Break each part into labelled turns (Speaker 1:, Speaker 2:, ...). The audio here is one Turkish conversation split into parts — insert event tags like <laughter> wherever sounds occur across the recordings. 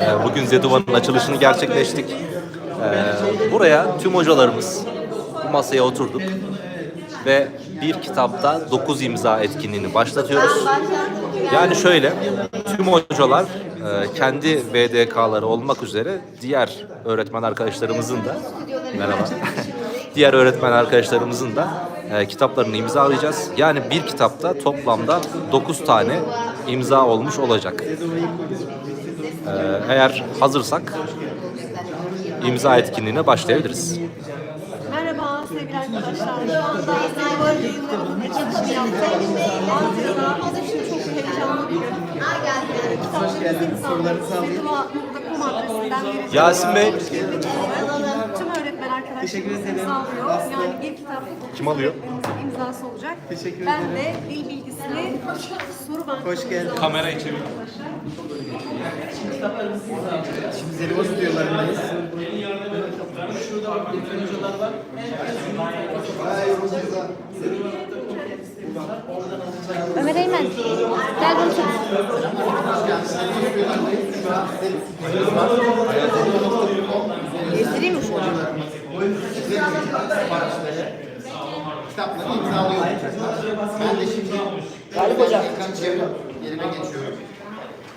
Speaker 1: Ee, Bugün Zeduva'nın açılışını gerçekleştik. Ee, Buraya tüm hocalarımız bu masaya oturduk ve bir kitapta 9 imza etkinliğini başlatıyoruz. Yani şöyle, tüm hocalar e, kendi VDK'ları olmak üzere diğer öğretmen arkadaşlarımızın da merhaba. <laughs> diğer öğretmen arkadaşlarımızın da e, kitaplarını imzalayacağız. Yani bir kitapta toplamda 9 tane imza olmuş olacak. Ee, eğer hazırsak imza etkinliğine başlayabiliriz.
Speaker 2: Merhaba sevgili arkadaşlar. Şu anda Zeybar yayınlarının açılışını yaptık. Aslında bizim için çok heyecanlı bir gün. Kitaplarımızı imzaladık. Zeyba.com adresinden vereceğiz.
Speaker 1: Yasin Bey.
Speaker 2: Tüm öğretmen arkadaşlarımız imzalıyor. Yani bir kitap
Speaker 1: Kim alıyor?
Speaker 2: imzası olacak. Ben de dil bilgisini soru bankası
Speaker 3: Hoş geldin.
Speaker 1: Kamerayı çevir.
Speaker 3: Şimdi Zelibo stüdyolarındayız.
Speaker 4: Ömer Eymen, gel bunu çek. Gezdireyim mi şunu?
Speaker 3: Kitapları imzalıyor. Ben de şimdi
Speaker 4: Galip hocam.
Speaker 3: yerine geçiyorum.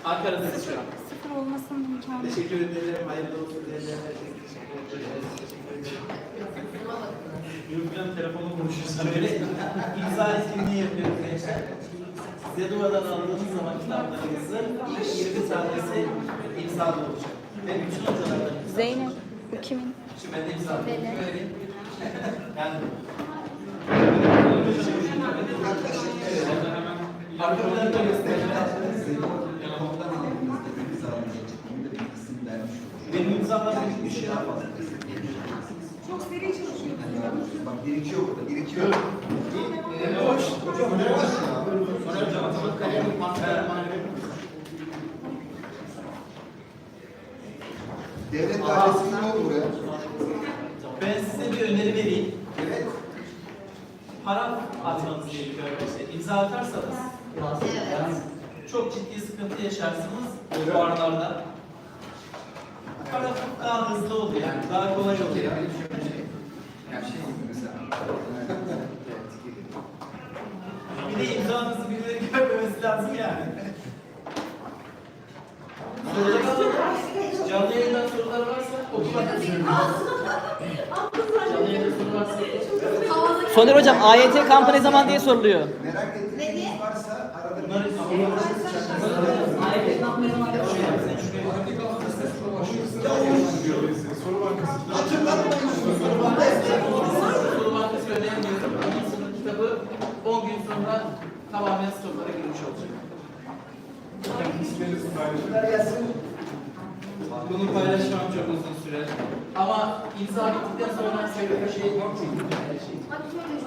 Speaker 5: Ankara'dayız şu an.
Speaker 4: Sıfır olmasının imkanı.
Speaker 3: Teşekkür ederim. Hayırlı olsun.
Speaker 5: Yürüyen telefonu konuşuyorsun öyle. İmza etkinliği yapıyoruz gençler. Zeduva'dan aldığımız zaman kitaplarımızın ilk 20 tanesi imzalı olacak. Ve bütün hocalardan
Speaker 4: Zeynep, bu kimin?
Speaker 5: Şimdi ben de imzalı. Yani Arkadan da göstereyim. Benim imzalarım bir şey yapmadım.
Speaker 3: Bak birikiyor burada. Birikiyor. Devlet dairesi ne oldu buraya?
Speaker 5: Ben size bir öneri vereyim.
Speaker 3: Evet.
Speaker 5: para atmanız gerekiyor arkadaşlar. İmza atarsanız çok ciddi sıkıntı yaşarsınız fuarlarda. Para daha hızlı oluyor yani daha kolay oluyor.
Speaker 3: Yani şey gibi mesela.
Speaker 5: Bir de imzanızı birileri görmemesi lazım yani. Canlı yayından sorular varsa varsa
Speaker 6: Soner hocam AYT kampı ne zaman diye soruluyor.
Speaker 5: Stoklara girmiş olacak. Bunu paylaşmam çok uzun süre. Ama imza bittikten sonra şöyle bir şey yok.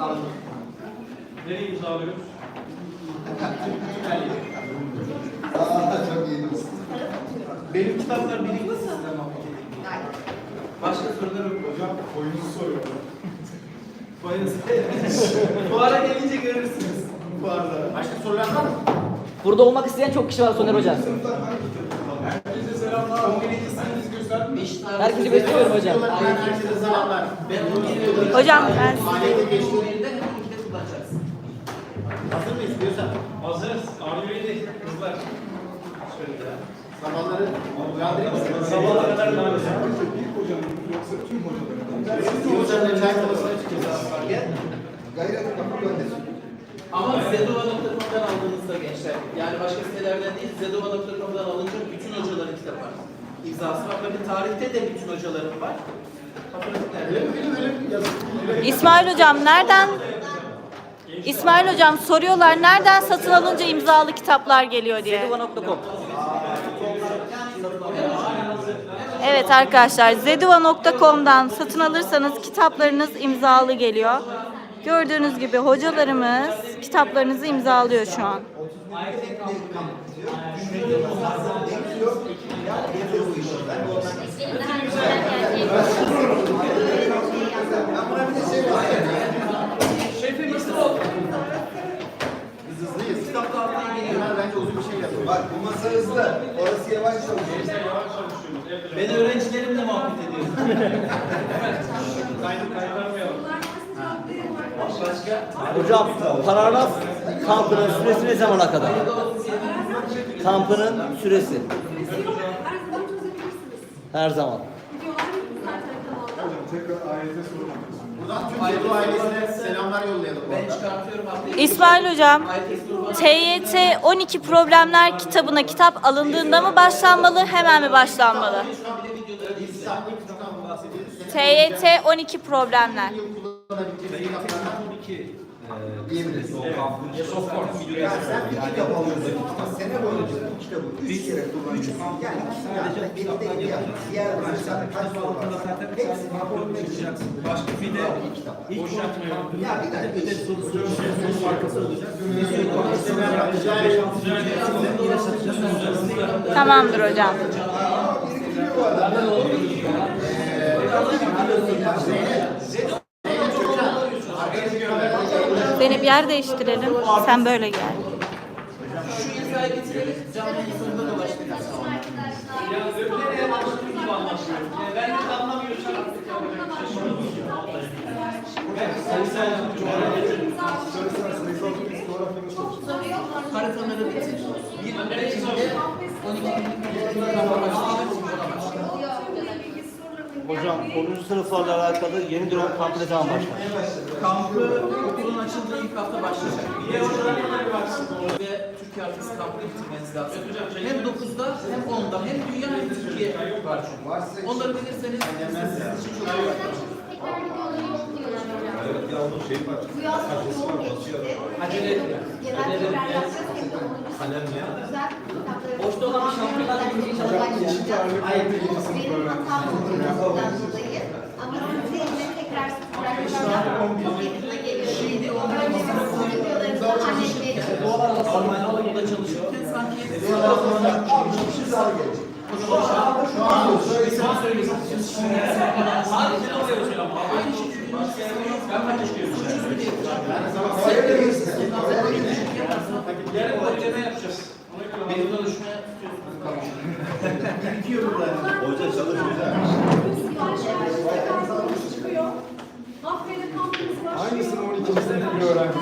Speaker 5: Alın. Nereye imzalıyoruz?
Speaker 3: Aa, çok iyi dostum.
Speaker 5: Benim kitaplar birikti sizden muhabbet edeyim. Başka sorular yok. Hocam oyunu soruyorum. <laughs> Fuara gelince görürsünüz. Fuarda. Başka sorular var mı?
Speaker 6: Burada olmak isteyen çok kişi var Soner hocam.
Speaker 5: Herkese selamlar. 11. sınıf göster.
Speaker 6: Herkese gösteriyorum hocam.
Speaker 3: Herkese selamlar.
Speaker 5: Ben 11 yıldır
Speaker 4: Hocam ben
Speaker 3: Mahallede geçtim.
Speaker 5: 11'de 12'de kullanacaksın.
Speaker 3: Hazır mıyız diyorsan?
Speaker 5: Hazırız. Arıyor'yu de kızlar. Şöyle.
Speaker 3: Sabahları uyandırayım mı?
Speaker 5: Sabaha kadar ne yapacağım?
Speaker 3: Yolcularla çay kolasına çıkacağız. Gel. Gayret kapı gönder.
Speaker 5: Ama Zedova.com'dan aldığınızda gençler, yani başka sitelerden değil, Zedova.com'dan alınca bütün hocaların kitabı var. İmzası var. Bakın tarihte de bütün hocaların var.
Speaker 4: İsmail hocam nereden İsmail hocam soruyorlar nereden satın alınca imzalı kitaplar geliyor diye.
Speaker 6: Zeduva.com
Speaker 4: Evet arkadaşlar zeduva.com'dan satın alırsanız kitaplarınız imzalı geliyor. Gördüğünüz gibi hocalarımız kitaplarınızı imzalıyor şu an.
Speaker 3: Şey. Bak bu masa hızlı. Orası yavaş çalışıyor.
Speaker 5: Ben öğrencilerimle muhabbet ediyorum. Başka?
Speaker 6: Hocam paragraf kampının süresi ne zamana kadar? Kampının süresi. Her zaman.
Speaker 3: Buradan tüm Zeydo ailesine selamlar yollayalım.
Speaker 5: Ben çıkartıyorum haftaya.
Speaker 4: İsmail Hocam, TYT 12 Problemler kitabına kitap alındığında mı başlanmalı, hemen mi başlanmalı?
Speaker 3: Bir saatlik kitaptan bahsediyoruz.
Speaker 4: TYT 12 Problemler.
Speaker 3: Kullanabileceğiniz kitaplardan diyebiliriz. Yani sen bir kitap. alıyorsun. Sene boyunca bu kitabı üç kere kullanıyorsun. Yani sadece elinde hediye yapın. Diğer mesela kaç soru var? Hepsini yapabilmek için. Başka bir de boş yapmıyor. Ya bir dakika. Bir de soru soru markası olacak.
Speaker 4: Tamamdır hocam. Seni bir yer değiştirelim. Sen böyle gel.
Speaker 5: Şu imzayı getirelim. Canlı yayın sonunda dolaştıracağız. Ben de anlamıyorum. Haritaları bitir. Bir Ekim'de 12 günlük
Speaker 6: Hocam 10. sınıflarla alakalı yeni dönem kampı ne zaman başlar?
Speaker 5: Kampı okulun açıldığı ilk hafta başlayacak. Ve Türkiye haritası kampını bitirmeniz lazım. Hem 9'da hem 10'da hem dünya hem Türkiye var çünkü. Onları bilirseniz sizin için çok iyi olur. Acele etme.
Speaker 6: Boşta olan şampiyonlar birinci çalışmak
Speaker 2: Ama size yine tekrar tekrar yakında geliyor. Şimdi önce sizin videolarınızı halledeceğim.
Speaker 5: Almanya'da çalışırken sanki Sadece oraya hocam. Aynı şekilde ben kaç Yarın hocama yapacağız. Benim konuşmaya
Speaker 2: çıkıyor. Haftaya kampımız başlıyor.
Speaker 7: Hangisini 12. sınıf bir öğrenci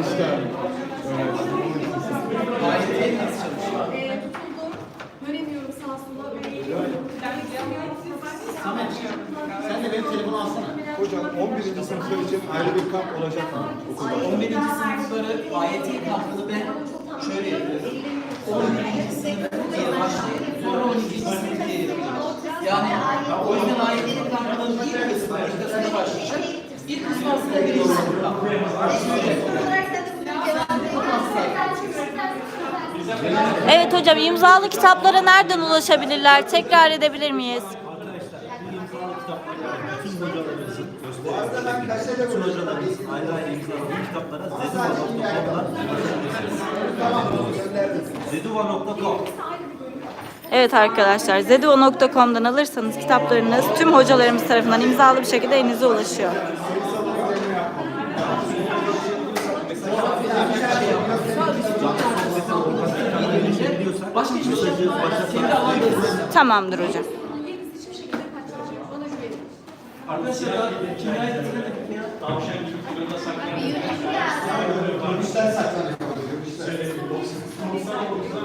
Speaker 7: İşte.
Speaker 2: Ee, tutuldum. Dönemiyorum sağa sola.
Speaker 3: Sen de benim telefonu alsana.
Speaker 7: Hocam 11. sınıflar için ayrı bir kamp olacak mı okulda?
Speaker 5: 11. sınıfları AYT kampını ben şöyle yapıyorum. 11. sınıfı başlayıp sonra 12. sınıfı diye yapıyorum. Yani o yüzden AYT kampının ilk kısmı haritasına başlayacak. İlk kısmı aslında birinci sınıf.
Speaker 4: Evet hocam imzalı kitaplara nereden ulaşabilirler? Tekrar edebilir miyiz?
Speaker 8: Bütün hocalarımız ayrı ayrı imzaladığı kitaplara zeduva.com'dan zeduva.com
Speaker 4: Evet arkadaşlar zeduo.com'dan alırsanız kitaplarınız tüm hocalarımız tarafından imzalı bir şekilde elinize ulaşıyor.
Speaker 5: Başka hiçbir şey.
Speaker 4: Tamamdır hocam.
Speaker 5: Arkadaşlar kimyayı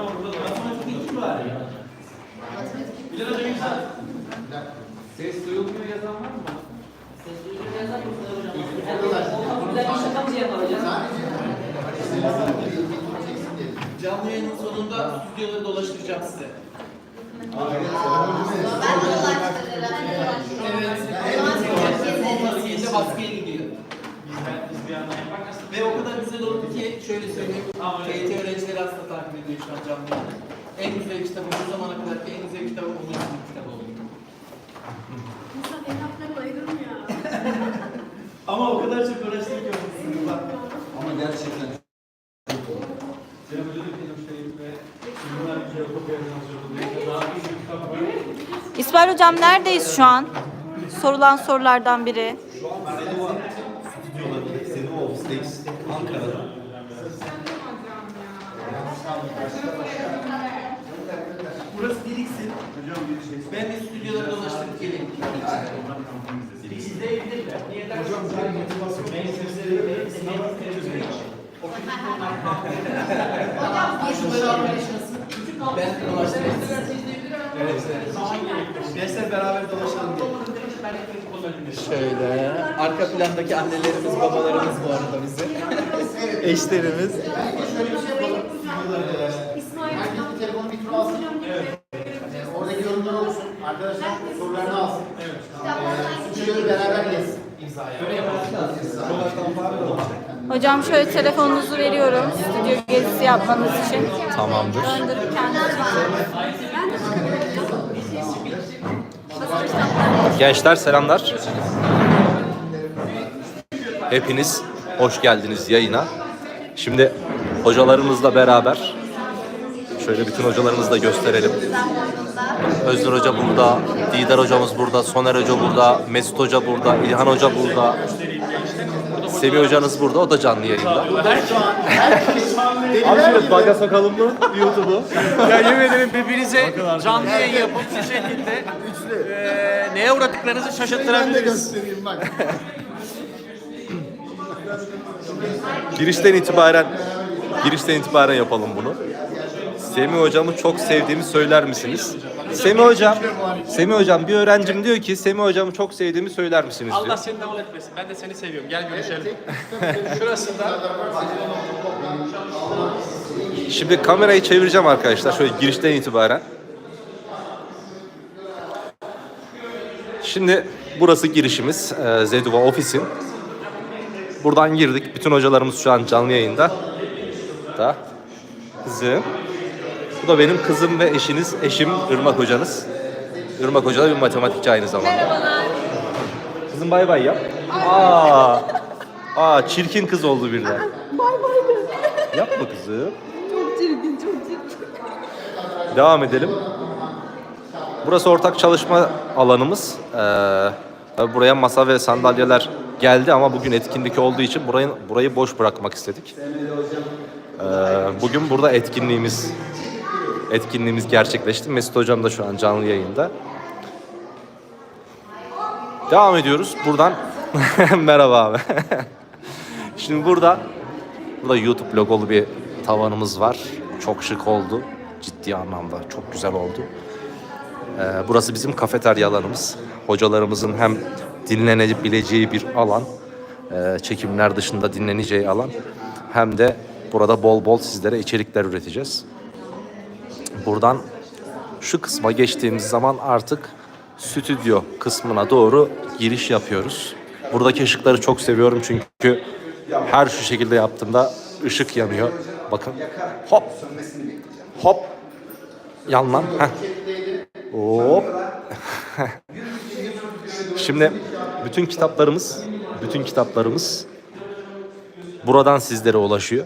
Speaker 5: Matematik bilgi var ya. Bilal Hocam imza.
Speaker 6: Ses duyulmuyor yazan var mı? Ses duyulmuyor yazan mı? Güzel bir şaka mı yapar hocam?
Speaker 5: Canlı yayının sonunda stüdyoları dolaştıracağım size. Evet. Onları gece baskıya gidiyor. Ve o kadar güzel oldu ki şöyle söyleyeyim. TYT öğrencileri aslında takip yayını. En güzel kitabı bu zamana kadar en güzel kitabı Umut Sınıf kitabı oldu.
Speaker 2: İnsan evlatlarını ayırır ya? <laughs>
Speaker 5: Ama o kadar çok uğraştık ki.
Speaker 3: Ama gerçekten
Speaker 4: İsmail hocam neredeyiz şu an? Sorulan sorulardan biri.
Speaker 8: Zeduva stüdyolarında Zeduva Ofistex Ankara'da
Speaker 5: Burası biriksin. Ben bir stüdyoda dolaştım gelin. İzleyebilirler. Niye dersin? Ben dolaştım.
Speaker 3: Gençler beraber dolaşalım. Şöyle. Arka plandaki annelerimiz, babalarımız bu arada bizim. Eşlerimiz.
Speaker 2: İsmail
Speaker 9: telefonu bir tur alsın. Oradaki yorumlar olsun. Arkadaşlar sorularını alsın. Evet. Stüdyoyu beraber gezsin.
Speaker 4: Hocam şöyle telefonunuzu veriyorum stüdyo gezisi yapmanız için.
Speaker 1: Tamamdır.
Speaker 4: Döndürüp kendiniz
Speaker 1: Gençler selamlar. Hepiniz hoş geldiniz yayına. Şimdi hocalarımızla beraber şöyle bütün hocalarımızı da gösterelim. Öznur Hoca burada, Didar Hocamız burada, Soner Hoca burada, Mesut Hoca burada, İlhan Hoca burada. Semih Hocanız burada, o da canlı yayında.
Speaker 7: Abi şöyle baga sokalım mı YouTube'u?
Speaker 10: Ya yemin ederim birbirinize canlı yayın yapıp şu şekilde eee neye uğradıklarınızı şaşırttırabiliriz.
Speaker 9: göstereyim bak.
Speaker 1: Girişten itibaren girişten itibaren yapalım bunu. Semih hocamı çok sevdiğimi söyler misiniz? Semih hocam, Semih hocam bir öğrencim diyor ki Semih hocamı çok sevdiğimi söyler misiniz diyor.
Speaker 10: Allah seni davul etmesin. Ben de seni seviyorum. Gel görüşelim. <laughs> Şurasında
Speaker 1: Şimdi kamerayı çevireceğim arkadaşlar şöyle girişten itibaren. Şimdi burası girişimiz e, Zeduva ofisin. Buradan girdik. Bütün hocalarımız şu an canlı yayında. Da kızım. Bu da benim kızım ve eşiniz, eşim Irmak hocanız. Irmak hoca da bir matematikçi aynı zamanda.
Speaker 4: Merhabalar.
Speaker 1: Kızım bay bay yap. Aa, aa çirkin kız oldu birden. <laughs>
Speaker 2: bay bay de.
Speaker 1: Yapma kızım.
Speaker 2: Çok çirkin, çok çirkin.
Speaker 1: Devam edelim. Burası ortak çalışma alanımız. Ee, buraya masa ve sandalyeler geldi ama bugün etkinlik olduğu için burayı burayı boş bırakmak istedik. Ee, bugün burada etkinliğimiz etkinliğimiz gerçekleşti. Mesut hocam da şu an canlı yayında. Devam ediyoruz. Buradan <laughs> merhaba abi. <laughs> Şimdi burada burada YouTube logolu bir tavanımız var. Çok şık oldu. Ciddi anlamda çok güzel oldu. Ee, burası bizim kafeterya alanımız. Hocalarımızın hem dinlenebileceği bir alan, e, çekimler dışında dinleneceği alan, hem de burada bol bol sizlere içerikler üreteceğiz. Buradan şu kısma geçtiğimiz zaman artık stüdyo kısmına doğru giriş yapıyoruz. Buradaki ışıkları çok seviyorum çünkü her şu şekilde yaptığımda ışık yanıyor. Bakın. Hop. Hop. Yan lan. Heh. Hop. <laughs> Şimdi bütün kitaplarımız, bütün kitaplarımız buradan sizlere ulaşıyor.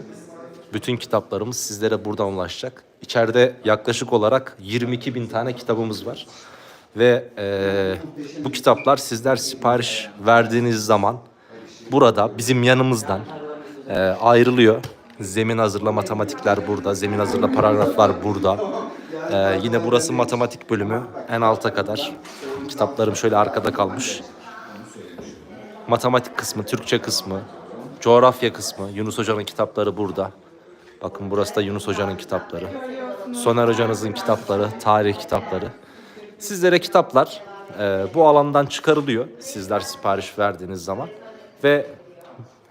Speaker 1: Bütün kitaplarımız sizlere buradan ulaşacak. İçeride yaklaşık olarak 22 bin tane kitabımız var. Ve eee, bu kitaplar sizler sipariş verdiğiniz zaman burada bizim yanımızdan eee, ayrılıyor. Zemin hazırla matematikler burada, zemin hazırla paragraflar burada. Eee, yine burası matematik bölümü en alta kadar. Kitaplarım şöyle arkada kalmış. Matematik kısmı, Türkçe kısmı, coğrafya kısmı. Yunus Hoca'nın kitapları burada. Bakın burası da Yunus Hoca'nın kitapları. Soner Hoca'nızın kitapları, tarih kitapları. Sizlere kitaplar e, bu alandan çıkarılıyor sizler sipariş verdiğiniz zaman. Ve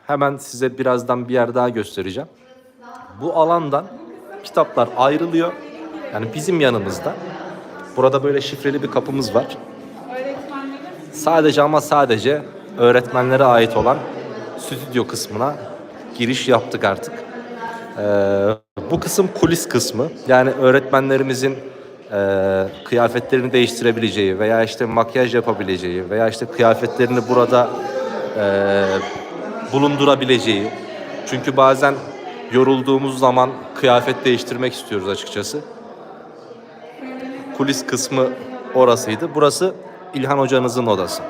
Speaker 1: hemen size birazdan bir yer daha göstereceğim. Bu alandan kitaplar ayrılıyor. Yani bizim yanımızda. Burada böyle şifreli bir kapımız var. Sadece ama sadece öğretmenlere ait olan stüdyo kısmına giriş yaptık artık. Ee, bu kısım kulis kısmı. Yani öğretmenlerimizin e, kıyafetlerini değiştirebileceği veya işte makyaj yapabileceği veya işte kıyafetlerini burada e, bulundurabileceği. Çünkü bazen yorulduğumuz zaman kıyafet değiştirmek istiyoruz açıkçası. Kulis kısmı orasıydı. Burası İlhan hocanızın odası.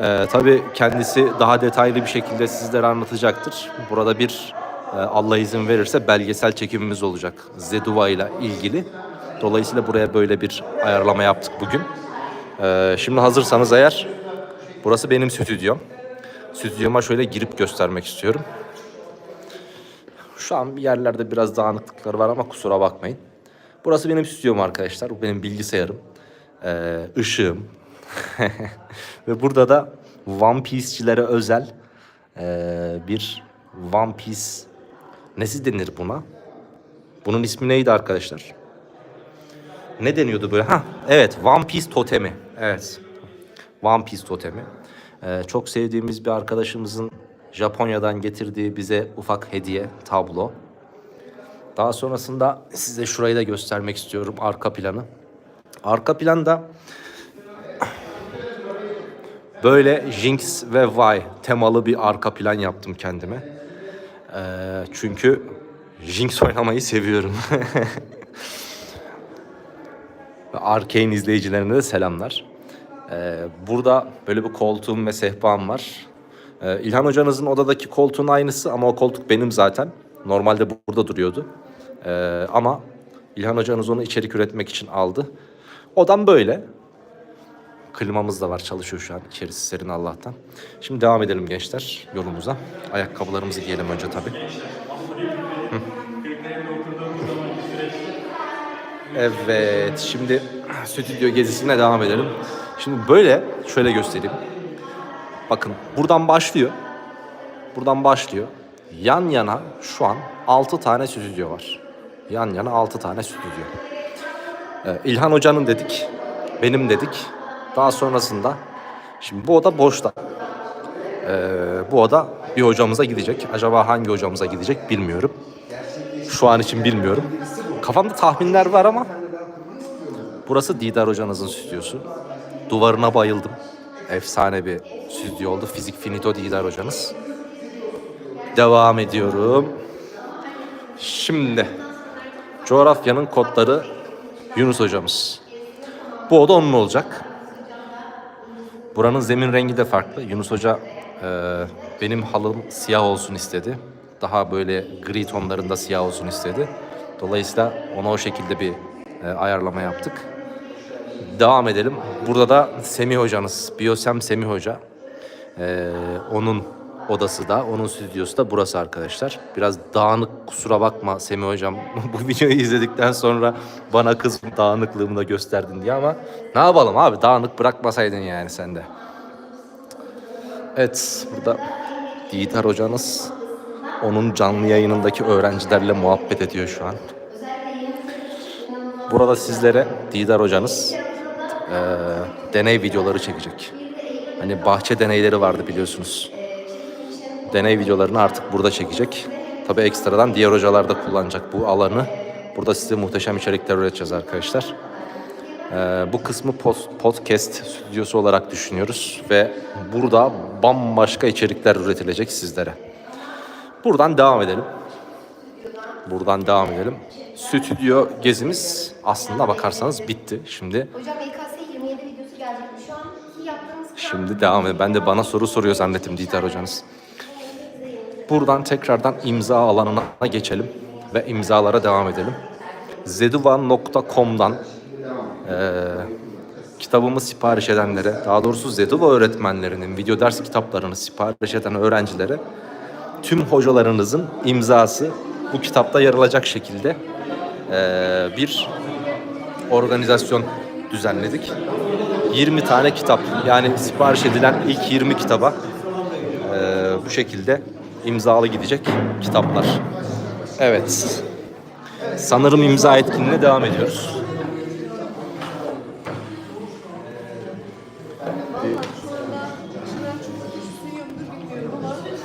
Speaker 1: Ee, tabii kendisi daha detaylı bir şekilde sizlere anlatacaktır. Burada bir Allah izin verirse belgesel çekimimiz olacak Zeduva ile ilgili. Dolayısıyla buraya böyle bir ayarlama yaptık bugün. Ee, şimdi hazırsanız eğer burası benim stüdyom. Stüdyoma şöyle girip göstermek istiyorum. Şu an yerlerde biraz dağınıklıklar var ama kusura bakmayın. Burası benim stüdyom arkadaşlar. Bu benim bilgisayarım. Ee, ışığım. <laughs> Ve burada da One Piece'çilere özel ee, bir One Piece nesi denir buna? Bunun ismi neydi arkadaşlar? Ne deniyordu böyle? Ha, evet One Piece totemi. Evet. One Piece totemi. Ee, çok sevdiğimiz bir arkadaşımızın Japonya'dan getirdiği bize ufak hediye tablo. Daha sonrasında size şurayı da göstermek istiyorum arka planı. Arka planda böyle Jinx ve Vi temalı bir arka plan yaptım kendime. Ee, çünkü Jinx oynamayı seviyorum. <laughs> Ve Arcane izleyicilerine de selamlar. Ee, burada böyle bir koltuğum ve sehpam var. Ee, İlhan hocanızın odadaki koltuğun aynısı ama o koltuk benim zaten. Normalde burada duruyordu. Ee, ama İlhan hocanız onu içerik üretmek için aldı. Odam böyle. Klimamız da var çalışıyor şu an. İçerisi serin Allah'tan. Şimdi devam edelim gençler yolumuza. Ayakkabılarımızı giyelim önce tabii. Evet, şimdi stüdyo gezisine devam edelim. Şimdi böyle şöyle göstereyim. Bakın buradan başlıyor. Buradan başlıyor. Yan yana şu an 6 tane stüdyo var. Yan yana 6 tane stüdyo. Ee, İlhan Hoca'nın dedik. Benim dedik. Daha sonrasında şimdi bu oda boşta. Ee, bu oda bir hocamıza gidecek. Acaba hangi hocamıza gidecek bilmiyorum. Şu an için bilmiyorum. Kafamda tahminler var ama burası Didar hocanızın stüdyosu. Duvarına bayıldım. Efsane bir stüdyo oldu. Fizik Finito Didar hocanız. Devam ediyorum. Şimdi coğrafyanın kodları Yunus hocamız. Bu oda onun olacak. Buranın zemin rengi de farklı. Yunus Hoca e, benim halım siyah olsun istedi. Daha böyle gri tonlarında siyah olsun istedi. Dolayısıyla ona o şekilde bir e, ayarlama yaptık. Devam edelim. Burada da Semih hocanız, Biyosem Semih Hoca. E, onun odası da, onun stüdyosu da burası arkadaşlar. Biraz dağınık kusura bakma Semih hocam. <laughs> Bu videoyu izledikten sonra bana kız dağınıklığımı da gösterdin diye ama ne yapalım abi dağınık bırakmasaydın yani sen de. Evet burada Didar hocanız onun canlı yayınındaki öğrencilerle muhabbet ediyor şu an. Burada sizlere Didar hocanız eee, deney videoları çekecek. Hani bahçe deneyleri vardı biliyorsunuz. Deney videolarını artık burada çekecek. Tabii ekstradan diğer hocalar da kullanacak bu alanı. Burada size muhteşem içerikler üreteceğiz arkadaşlar. Ee, bu kısmı post, podcast stüdyosu olarak düşünüyoruz ve burada bambaşka içerikler üretilecek sizlere. Buradan devam edelim. Buradan devam edelim. Stüdyo gezimiz aslında bakarsanız bitti. Şimdi
Speaker 11: Hocam EKS 27 videosu gelecek. Şu anki yaptığımız
Speaker 1: Şimdi devam edelim. Ben de bana soru soruyor zannettim Didar hocanız. Buradan tekrardan imza alanına geçelim ve imzalara devam edelim. zeduva.com'dan eee kitabımı sipariş edenlere, daha doğrusu Zeduva öğretmenlerinin video ders kitaplarını sipariş eden öğrencilere tüm hocalarınızın imzası bu kitapta yer alacak şekilde eee, bir organizasyon düzenledik. 20 tane kitap yani sipariş edilen ilk 20 kitaba eee, bu şekilde imzalı gidecek kitaplar. Evet. Sanırım imza etkinliğine devam ediyoruz.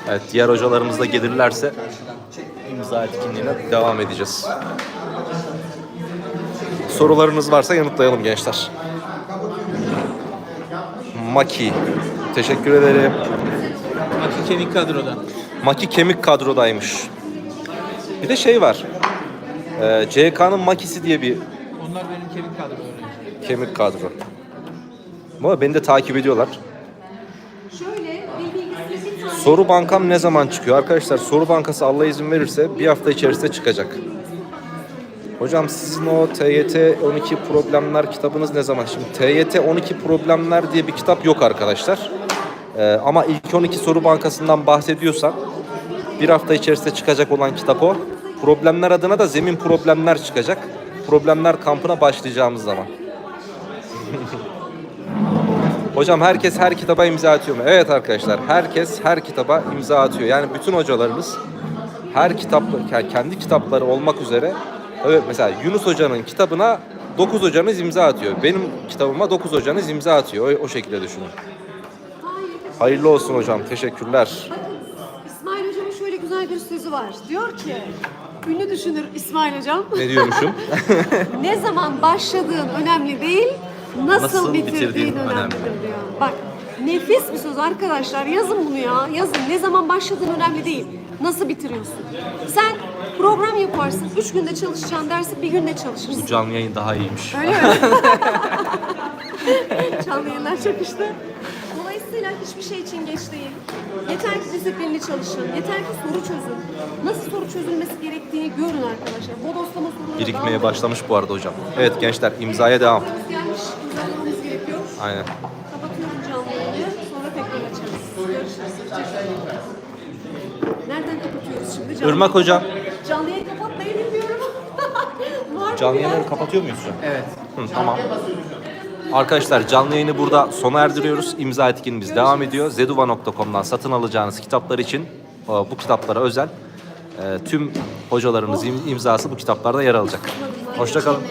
Speaker 1: Evet, diğer hocalarımız da gelirlerse imza etkinliğine devam edeceğiz. Sorularınız varsa yanıtlayalım gençler. Maki. Teşekkür ederim.
Speaker 5: Maki kemik kadroda.
Speaker 1: Maki kemik kadrodaymış. Bir de şey var. Ee, CK'nın Makisi diye bir
Speaker 5: Onlar benim kemik kadro
Speaker 1: kemik kadro. Ama beni de takip ediyorlar.
Speaker 2: Şöyle bir bilgisayar bir tane
Speaker 1: Soru bankam ne zaman çıkıyor? Arkadaşlar soru bankası Allah izin verirse bir hafta içerisinde çıkacak. Hocam sizin o TYT 12 problemler kitabınız ne zaman? Şimdi TYT 12 problemler diye bir kitap yok arkadaşlar. Ee, ama ilk 12 soru bankasından bahsediyorsan bir hafta içerisinde çıkacak olan kitap o. Problemler adına da zemin problemler çıkacak. Problemler kampına başlayacağımız zaman. <laughs> Hocam herkes her kitaba imza atıyor mu? Evet arkadaşlar herkes her kitaba imza atıyor. Yani bütün hocalarımız her kitap kendi kitapları olmak üzere evet mesela Yunus hocanın kitabına 9 hocanız imza atıyor. Benim kitabıma 9 hocanız imza atıyor. O, o şekilde düşünün. Hayırlı olsun hocam. Teşekkürler.
Speaker 2: Bakın İsmail Hocam'ın şöyle güzel bir sözü var. Diyor ki, ünlü düşünür İsmail Hocam.
Speaker 1: Ne diyormuşum? <laughs>
Speaker 2: ne zaman başladığın önemli değil, nasıl,
Speaker 1: Nasıl
Speaker 2: bitirdiğin,
Speaker 1: bitirdiğin
Speaker 2: önemlidir
Speaker 1: önemli.
Speaker 2: diyor. Bak nefis bir söz arkadaşlar. Yazın bunu ya. Yazın. Ne zaman başladığın önemli değil. Nasıl bitiriyorsun? Sen program yaparsın. Üç günde çalışacağın dersi bir günde çalışırsın.
Speaker 1: Bu canlı yayın daha iyiymiş.
Speaker 2: Öyle mi? <laughs> <laughs> Canlı yayınlar çok işte. Dolayısıyla hiçbir şey için geç değil. Yeter ki disiplinli çalışın. Yeter ki soru çözün. Nasıl soru çözülmesi gerektiğini görün arkadaşlar. Bodoslama soruları
Speaker 1: Birikmeye
Speaker 2: daha-
Speaker 1: başlamış bu arada hocam. Evet gençler imzaya devam.
Speaker 2: Gelmiş, imzalamamız gerekiyor.
Speaker 1: Aynen.
Speaker 2: Kapatıyorum canlı yayını. Sonra tekrar açarız. Görüşürüz. Nereden kapatıyoruz şimdi? Canlı
Speaker 1: Irmak hocam.
Speaker 2: Canlı yayını kapatmayı bilmiyorum. <laughs> Var mı
Speaker 1: Canlı kapatıyor muyuz? Evet. Hı, tamam. Arkadaşlar canlı yayını burada sona erdiriyoruz. İmza etkinliğimiz devam ediyor. zeduva.com'dan satın alacağınız kitaplar için e, bu kitaplara özel e, tüm hocalarımız im- imzası bu kitaplarda yer alacak. Hoşçakalın.